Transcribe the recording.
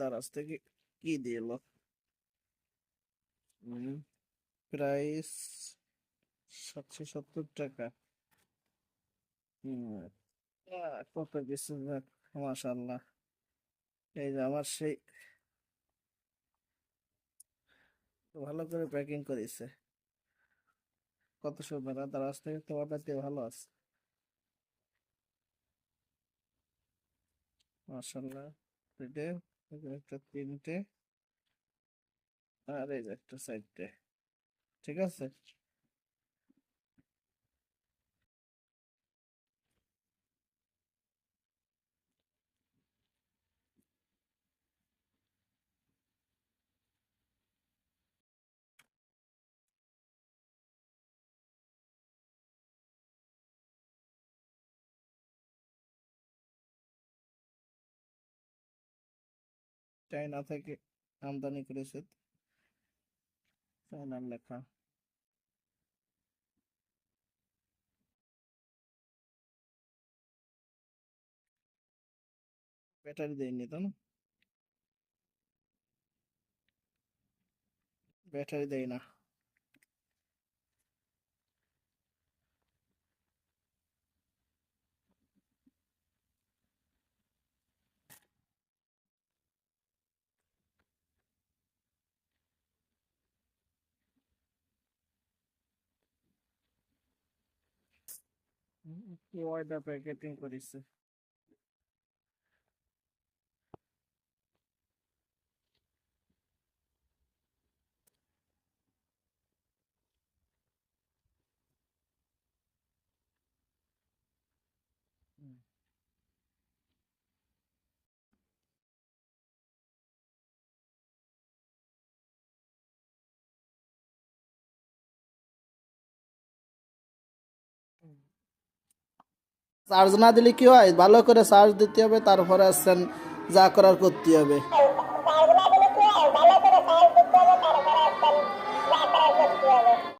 দারাজ থেকে কি দিল প্রাইস সাতশো সত্তর টাকা। কত কিছু মাশাল্লাহ এই যে আমার সেই ভালো করে প্যাকিং করেছে। কত আর দারাজ থেকে তো দিয়ে ভালো আছে। যে একটা তিনটে আর এই একটা সাইডটে ঠিক আছে? চায়না থেকে আমদানি করেছে। চায়নার লেখা। ব্যাটারি দেয়নি তো না? ব্যাটারি দেয় না। কি ওয়াইডা প্যাকেটিং করেছে হুম। চার্জ না দিলে কি হয়? ভালো করে চার্জ দিতে হবে, তারপরে আসছেন যা করার করতে হবে।